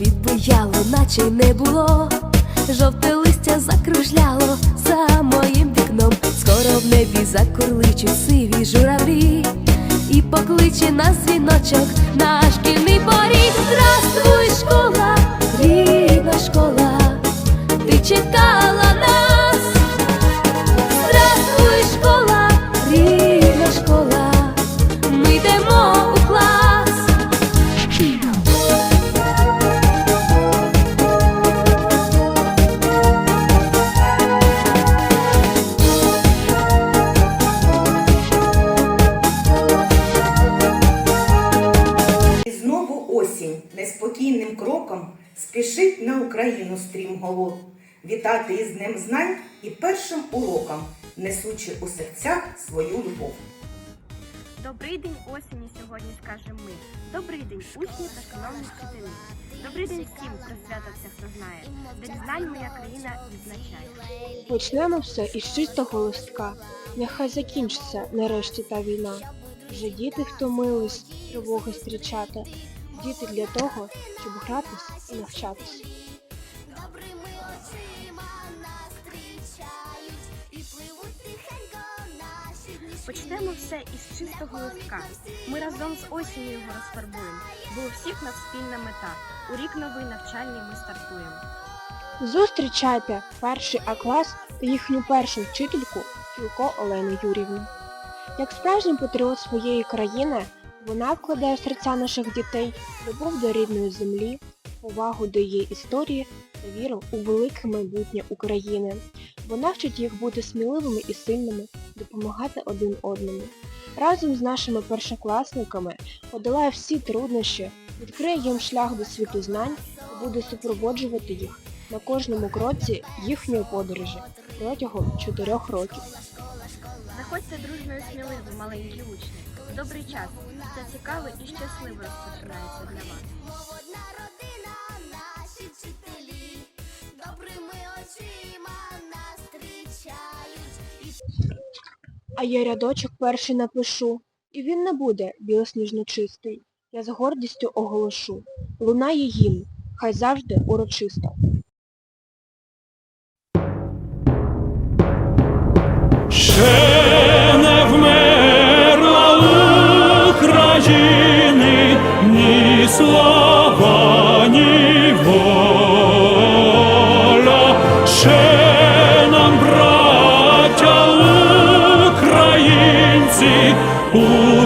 відбуяло, наче й не було. Жовте листя закружляло за моїм вікном. Скоро в небі закурличуть сиві журавлі, і покличе нас дзвіночок на шкільний поріг. Здравствуй, школа, рідна школа, ти чекала нас. Вітати із Днем знань і першим уроком, несучи у серцях свою любов. Добрий день осені сьогодні скажемо ми. Добрий день, учні та шановні вчителі. Добрий день всім, про свято все, хто знає. День знань моя країна відзначає. Почнемо все із чистого листка. Нехай закінчиться нарешті та війна. Вже діти втомились тривоги зустрічати. Діти для того, щоб гратись і навчатись. Почнемо все із чистого листка. Ми разом з осінню його розфарбуємо, бо у всіх нас спільна мета. У рік новий навчальний ми стартуємо. Зустрічайте перший А клас та їхню першу вчительку Філко Олену Юрівну. Як справжній патріот своєї країни, вона вкладає в серця наших дітей любов до рідної землі, повагу до її історії та віру у велике майбутнє України. Вона вчить їх бути сміливими і сильними, допомагати один одному. Разом з нашими першокласниками подолає всі труднощі, відкриє їм шлях до світу знань та буде супроводжувати їх на кожному кроці їхньої подорожі протягом чотирьох років. Заходьте і сміливо, маленькі учні. Добрий час. Все цікаве і щасливо розпочинається для вас. Я рядочок перший напишу, і він не буде білосніжно чистий. Я з гордістю оголошу. Лунає гімн, хай завжди урочисто. Ще не вмерла України ні слава,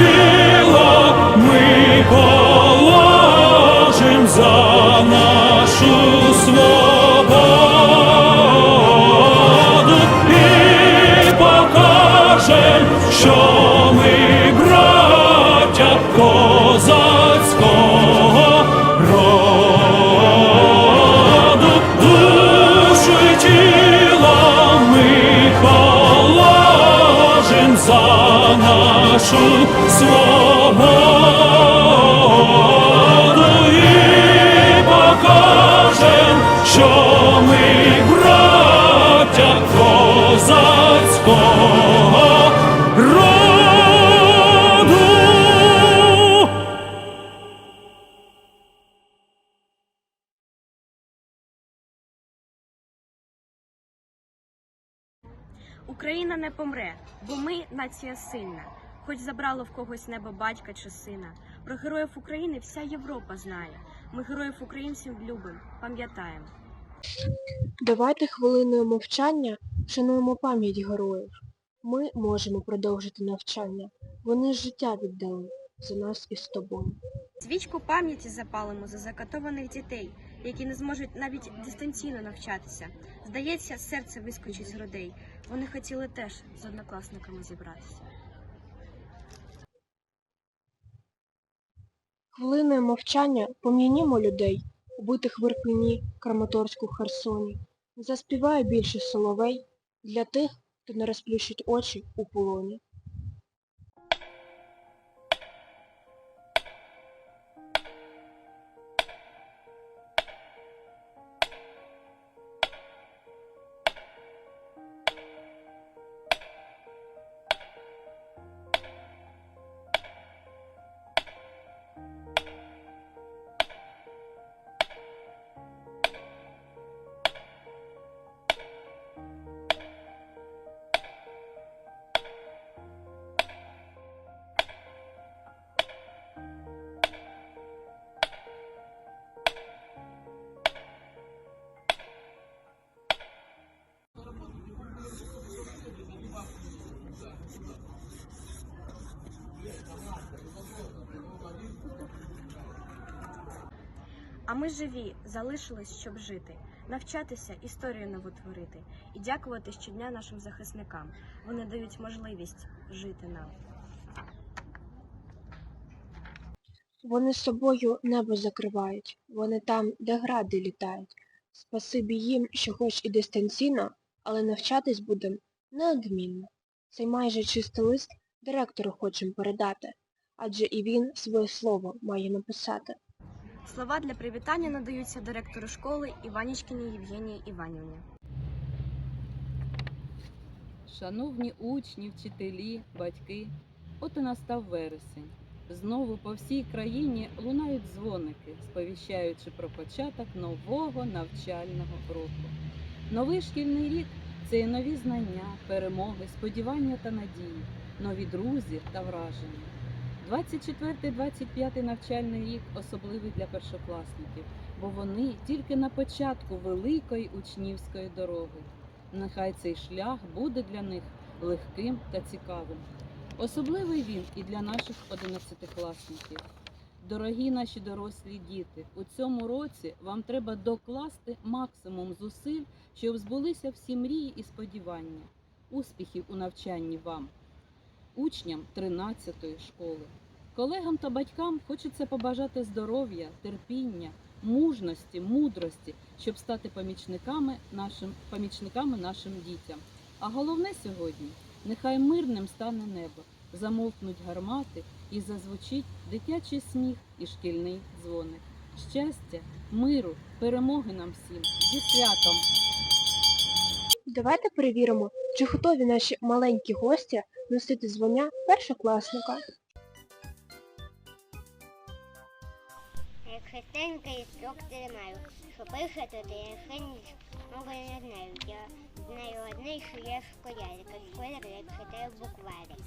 тіло ми положим за нашу бо ми нація сильна. Хоч забрало в когось небо батька чи сина. Про героїв України вся Європа знає. Ми героїв українців любимо, пам'ятаємо. Давайте хвилиною мовчання шануємо пам'ять героїв. Ми можемо продовжити навчання. Вони життя віддали за нас із тобою. Свічку пам'яті запалимо за закатованих дітей, які не зможуть навіть дистанційно навчатися. Здається, серце вискочить з грудей. Вони хотіли теж з однокласниками зібратися. Хвилиною мовчання пом'янімо людей, убитих в Ірпені, Краматорську, Херсоні. Заспіває більше соловей для тих, хто не розплющить очі у полоні. А ми живі, залишились, щоб жити, навчатися, історію нову творити і дякувати щодня нашим захисникам. Вони дають можливість жити нам. Вони собою небо закривають, вони там, де гради літають. Спасибі їм, що хоч і дистанційно, але навчатись будем неодмінно. Цей майже чистий лист директору хочем передати, адже і він своє слово має написати. Слова для привітання надаються директору школи Іванічкіній Євгенії Іванівні. Шановні учні, вчителі, батьки, от і настав вересень. Знову по всій країні лунають дзвоники, сповіщаючи про початок нового навчального року. Новий шкільний рік це і нові знання, перемоги, сподівання та надії, нові друзі та враження. 24-25 навчальний рік особливий для першокласників, бо вони тільки на початку великої учнівської дороги. Нехай цей шлях буде для них легким та цікавим. Особливий він і для наших одинадцятикласників. Дорогі наші дорослі діти, у цьому році вам треба докласти максимум зусиль, щоб збулися всі мрії і сподівання. Успіхів у навчанні вам, учням 13-ї школи. Колегам та батькам хочеться побажати здоров'я, терпіння, мужності, мудрості, щоб стати помічниками нашим, помічниками нашим дітям. А головне сьогодні нехай мирним стане небо, замовкнуть гармати і зазвучить дитячий сміх і шкільний дзвоник. Щастя, миру, перемоги нам всім зі святом! Давайте перевіримо, чи готові наші маленькі гості носити звання першокласника. Як християнка інструктори маю, що пише то я ще нічого не знаю. Я знаю одне, що я школярка, школяр, як читаю букварик.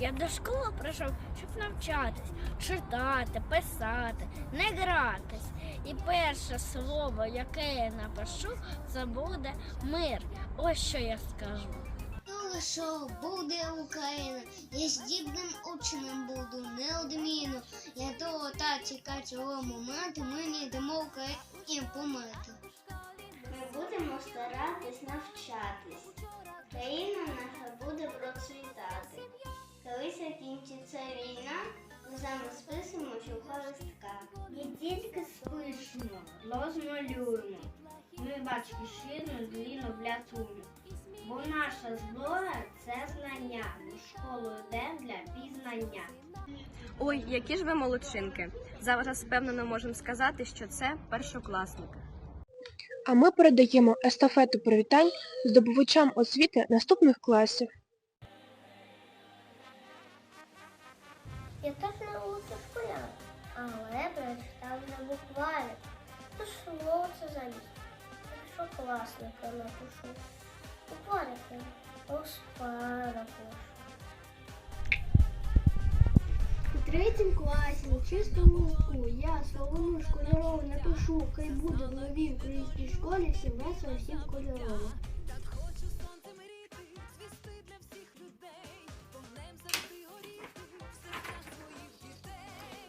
Я до школи прийшов, щоб навчатись, читати, писати, не гратись. І перше слово, яке я напишу, це буде мир. Ось що я скажу. Що буде Україна, я здібним учнем буду неодмінно. Я того та чекаю цього моменту, ми не дамо Україні помити. Ми будемо старатись закінчиться війна, ми вами списуємо чого листка. Не тільки спишемо, розмалюємо. Ми батьківщину зліно врятуємо. Бо наша зброя це знання. У школу йдемо для пізнання. Ой, які ж ви молодчинки! Зараз впевнено можемо сказати, що це першокласники. А ми передаємо естафету привітань здобувачам освіти наступних класів. Я теж не школяр, але прочитав на букварик. То слово це заліз. Якщо класника напишу. Букварики. Оспара У третьому класі на чистому листку я Солому школьорову напишу, хай буде в новій українській школі всім весело, всім кольорово.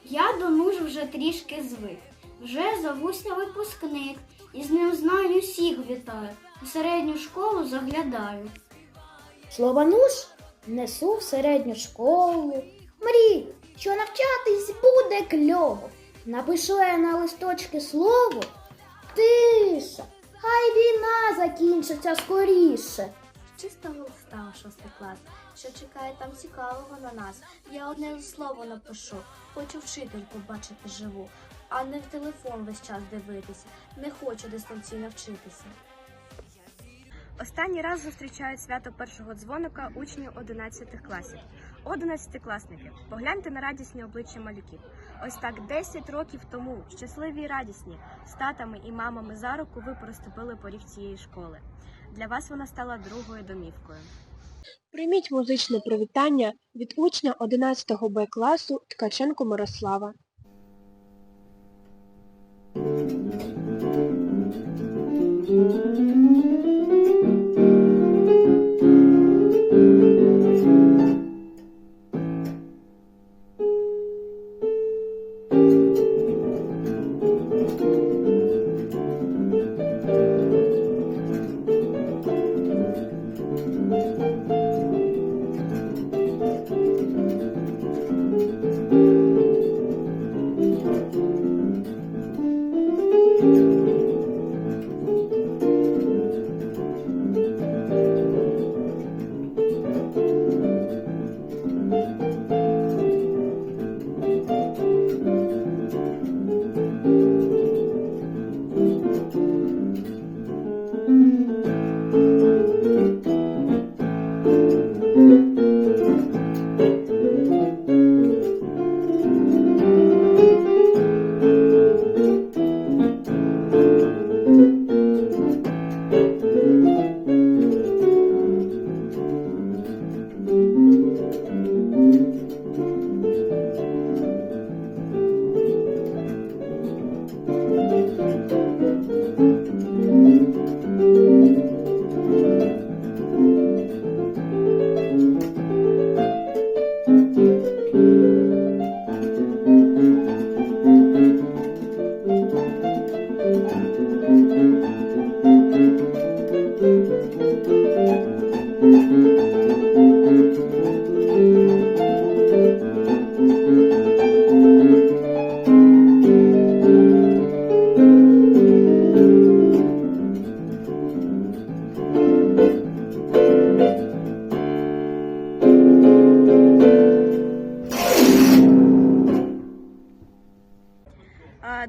Я до нуж вже трішки звик. Вже зовуся випускник, і з ним знаю всіх вітаю. У середню школу заглядаю. Слово нуж несу в середню школу. Мрію, що навчатись буде кльово. Напишу я на листочки слово. Тиша. Хай війна закінчиться скоріше. Чистого листа, шостий клас, що чекає там цікавого на нас. Я одне слово напишу, хочу вчительку бачити живу, а не в телефон весь час дивитися. Не хочу дистанційно вчитися. Останній раз зустрічають свято першого дзвоника учні 11 класів. Одинадцятикласники, погляньте на радісні обличчя малюків. Ось так 10 років тому, щасливі й радісні, з татами і мамами за руку ви переступили поріг цієї школи. Для вас вона стала другою домівкою. Прийміть музичне привітання від учня 11 Б класу Ткаченко Мирослава. А,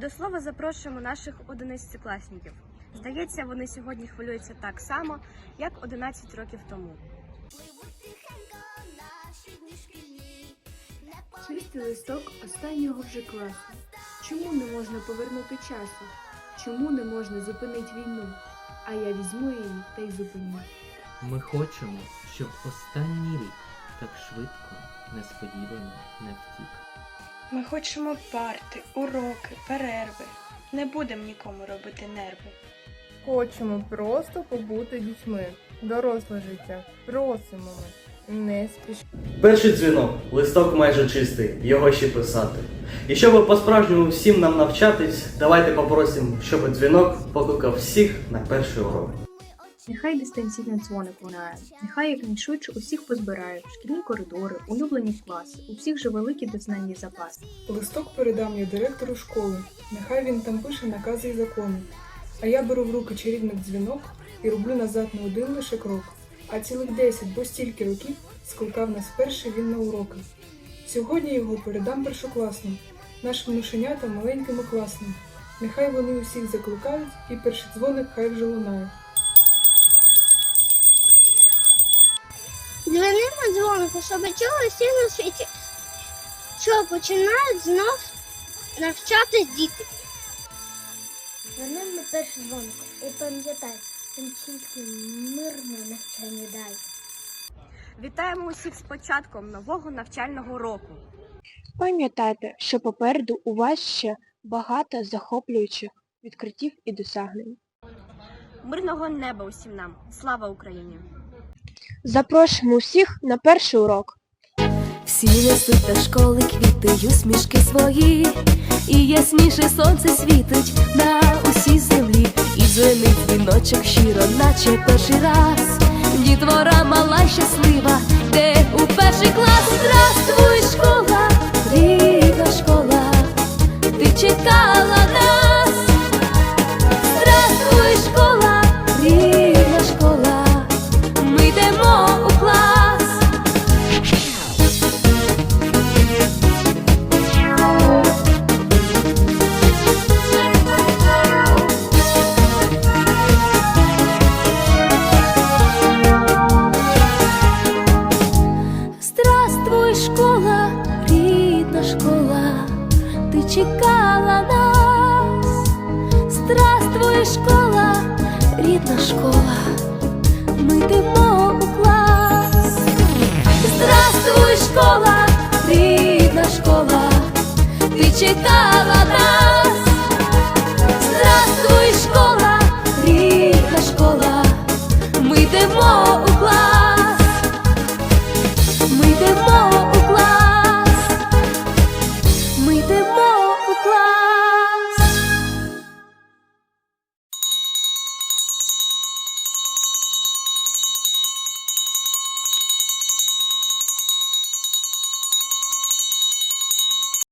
До слова запрошуємо наших одинадцятикласників. Здається, вони сьогодні хвилюються так само, як 11 років тому. Чистий листок останнього вже класу. Чому не можна повернути часу? Чому не можна зупинити війну? А я візьму її та й зупиню. Ми хочемо, щоб останній рік так швидко, несподівано не втік. Ми хочемо парти, уроки, перерви. Не будемо нікому робити нерви. Хочемо просто побути дітьми. Доросле життя. Просимо ми. Не спішимо. Перший дзвінок, листок майже чистий, його ще писати. І щоб по-справжньому всім нам навчатись, давайте попросимо, щоб дзвінок покликав всіх на перший урок. Нехай дистанційний дзвоник лунає. Нехай якнайшвидше усіх позбирає в шкільні коридори, улюблені класи. У всіх же великі дознання запаси. Листок передам я директору школи. Нехай він там пише накази і закони. А я беру в руки чарівний дзвінок і роблю назад не один лише крок, а цілих десять, бо стільки років скликав нас перший він на уроки. Сьогодні його передам першокласним, нашим мишенятам маленьким і класним. Нехай вони усіх закликають, і перший дзвоник хай вже лунає. Дзвонимо дзвонику, щоб чули всі на світі, що починають знов навчатись діти. Дзвонимо перший дзвоник і пам'ятай, там тільки мирне навчання дай. Вітаємо усіх з початком нового навчального року. Пам'ятайте, що попереду у вас ще багато захоплюючих відкриттів і досягнень. Мирного неба усім нам! Слава Україні! Запрошуємо всіх на перший урок. Всі несуть до школи квіти усмішки свої, і ясніше сонце світить на усій землі, і дзвенить дзвіночок щиро, наче перший раз. Дітвора мала щаслива, де у перший клас. Здравствуй, школа, рідна школа, ти чекала Здравствуй, школа,